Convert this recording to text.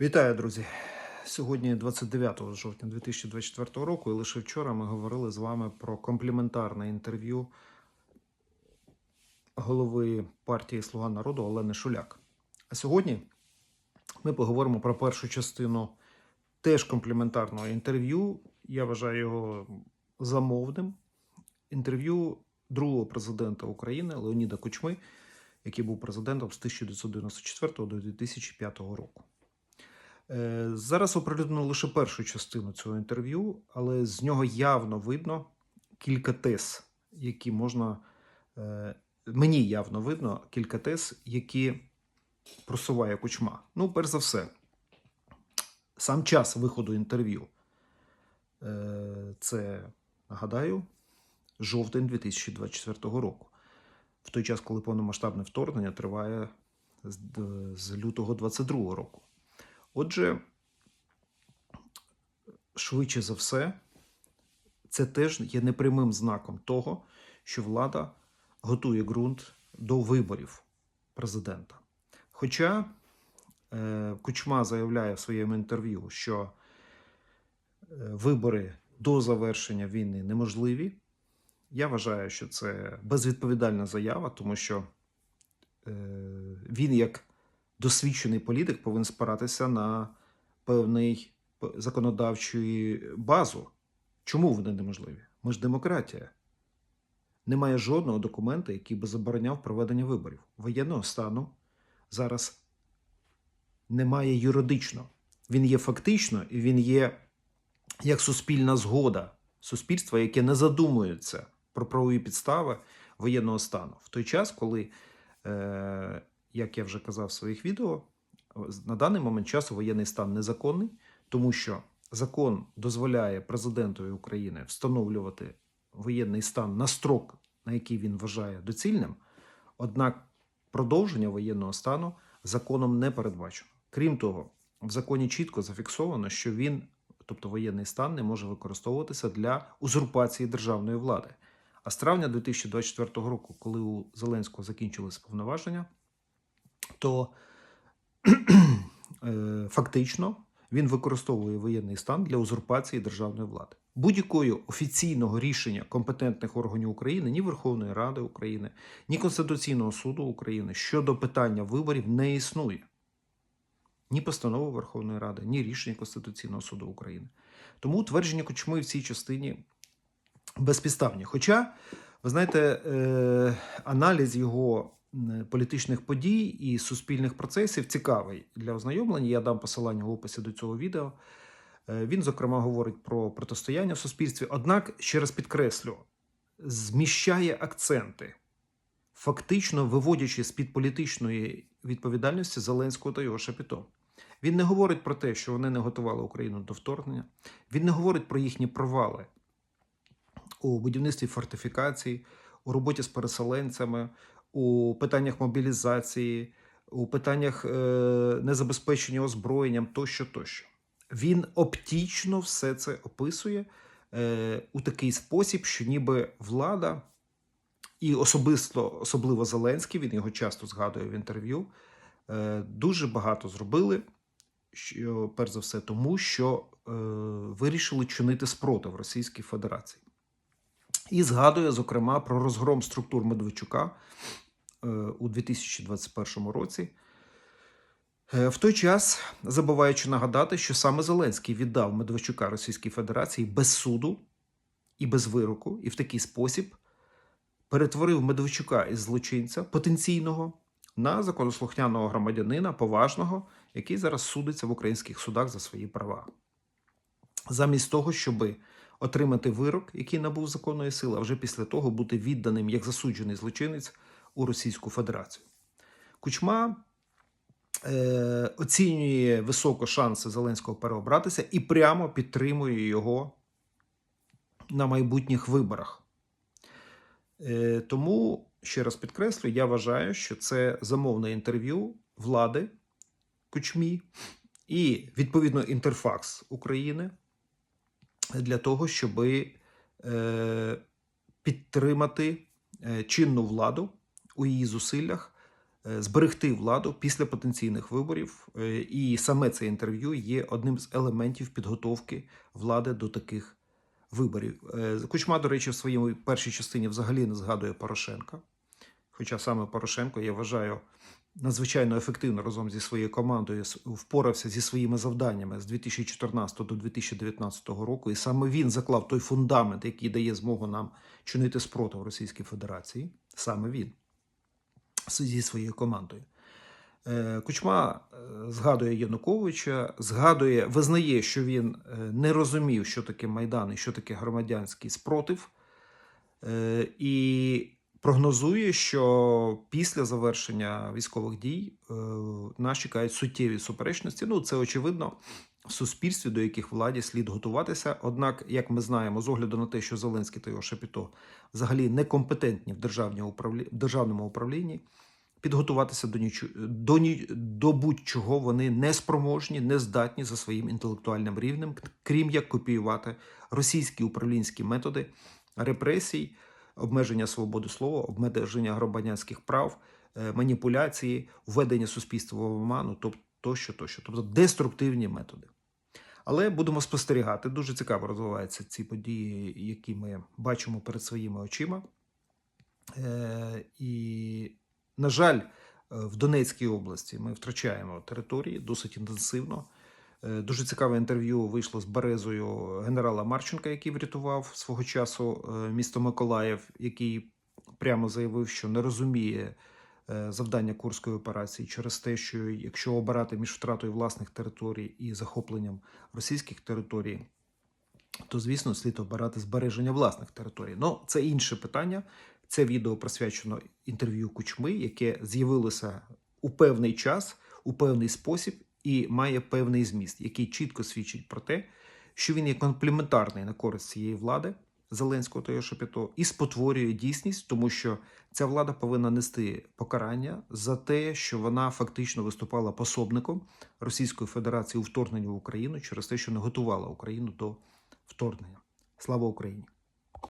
Вітаю, друзі! Сьогодні 29 жовтня 2024 року, і лише вчора ми говорили з вами про компліментарне інтерв'ю голови партії Слуга народу Олени Шуляк. А сьогодні ми поговоримо про першу частину теж компліментарного інтерв'ю. Я вважаю його замовним. Інтерв'ю другого президента України Леоніда Кучми, який був президентом з 1994 до 2005 року. Е, Зараз оприлюднено лише першу частину цього інтерв'ю, але з нього явно видно кілька тез, які можна. е, Мені явно видно кілька тез, які просуває кучма. Ну, перш за все, сам час виходу інтерв'ю. Е, Це, нагадаю, жовтень 2024 року. В той час, коли повномасштабне вторгнення триває з, з лютого 2022 року. Отже, швидше за все, це теж є непрямим знаком того, що влада готує ґрунт до виборів президента. Хоча е, Кучма заявляє в своєму інтерв'ю, що е, вибори до завершення війни неможливі. Я вважаю, що це безвідповідальна заява, тому що е, він, як досвідчений політик, повинен спиратися на певний законодавчу базу. Чому вони неможливі? Ми ж демократія. Немає жодного документа, який би забороняв проведення виборів. Воєнного стану зараз немає юридично. Він є фактично і він є як суспільна згода суспільства, яке не задумується про правові підстави воєнного стану. В той час, коли, е, як я вже казав в своїх відео, на даний момент часу воєнний стан незаконний, тому що закон дозволяє президентові України встановлювати воєнний стан на строк, на який він вважає доцільним. Однак продовження воєнного стану законом не передбачено. Крім того, в законі чітко зафіксовано, що він, тобто воєнний стан, не може використовуватися для узурпації державної влади. А з травня 2024 року, коли у Зеленського закінчились повноваження, то е, фактично він використовує воєнний стан для узурпації державної влади. Будь-якого офіційного рішення компетентних органів України, ні Верховної Ради України, ні Конституційного суду України щодо питання виборів не існує. Ні постанови Верховної Ради, ні рішення Конституційного суду України. Тому твердження Кучми в цій частині безпідставні. Хоча, ви знаєте, е, аналіз його політичних подій і суспільних процесів цікавий для ознайомлення. Я дам посилання в описі до цього відео. Е, Він, зокрема, говорить про протистояння в суспільстві. Однак, ще раз підкреслю, зміщає акценти, фактично виводячи з-під політичної відповідальності Зеленського та його шапіто. Він не говорить про те, що вони не готували Україну до вторгнення. Він не говорить про їхні провали у будівництві фортифікацій, у роботі з переселенцями, у питаннях мобілізації, у питаннях е, незабезпечення озброєнням тощо, тощо. Він оптічно все це описує е, у такий спосіб, що ніби влада, і особисто, особливо Зеленський, він його часто згадує в інтерв'ю, е, дуже багато зробили, що, перш за все, тому що е, вирішили чинити спротив Російській Федерації. І згадує, зокрема, про розгром структур Медведчука е, у 2021 році. Е, В той час, забуваючи нагадати, що саме Зеленський віддав Медведчука Російській Федерації без суду і без вироку, і в такий спосіб перетворив Медведчука із злочинця потенційного на законослухняного громадянина, поважного, який зараз судиться в українських судах за свої права. Замість того, щоби отримати вирок, який набув законної сили, а вже після того бути відданим як засуджений злочинець у Російську Федерацію. Кучма е, оцінює високо шанси Зеленського переобратися і прямо підтримує його на майбутніх виборах. Е, тому, ще раз підкреслю, я вважаю, що це замовне інтерв'ю влади Кучмі і відповідно інтерфакс України для того, щоб е, підтримати е, чинну владу у її зусиллях е, зберегти владу після потенційних виборів. І саме це інтерв'ю є одним з елементів підготовки влади до таких виборів. Кучма, до речі, в своїй першій частині взагалі не згадує Порошенка. Хоча саме Порошенко, я вважаю, надзвичайно ефективно разом зі своєю командою впорався зі своїми завданнями з 2014 до 2019 року, і саме він заклав той фундамент, який дає змогу нам чинити спротив Російській Федерації. Саме він зі своєю командою. Е, Кучма е, згадує Януковича, згадує, визнає, що він е, не розумів, що таке Майдан і що таке громадянський спротив, і прогнозує, що після завершення військових дій е, нас чекають суттєві суперечності. Ну, це очевидно в суспільстві, до яких владі слід готуватися. Однак, як ми знаємо, з огляду на те, що Зеленський та його Шепіто взагалі некомпетентні в, державному управлінні, підготуватися до, ніч... до, ні... до будь-чого вони не спроможні, не здатні за своїм інтелектуальним рівнем, крім як копіювати російські управлінські методи репресій, обмеження свободи слова, обмеження громадянських прав, е, маніпуляції, введення суспільства в оману, тобто тощо, тощо, тобто деструктивні методи. Але будемо спостерігати. Дуже цікаво розвиваються ці події, які ми бачимо перед своїми очима. Е, і, на жаль, е, в Донецькій області ми втрачаємо території досить інтенсивно. Е, Дуже цікаве інтерв'ю вийшло з Березою генерала Марченка, який врятував свого часу е, місто Миколаїв, який прямо заявив, що не розуміє е, завдання Курської операції через те, що якщо обирати між втратою власних територій і захопленням російських територій, то звісно слід обирати збереження власних територій. Ну, це інше питання. Це відео присвячено інтерв'ю Кучми, яке з'явилося у певний час, у певний спосіб і має певний зміст, який чітко свідчить про те, що він є комплементарний на користь цієї влади Зеленського та його і спотворює дійсність, тому що ця влада повинна нести покарання за те, що вона фактично виступала пособником Російської Федерації у вторгненні в Україну через те, що не готувала Україну до вторгнення. Слава Україні!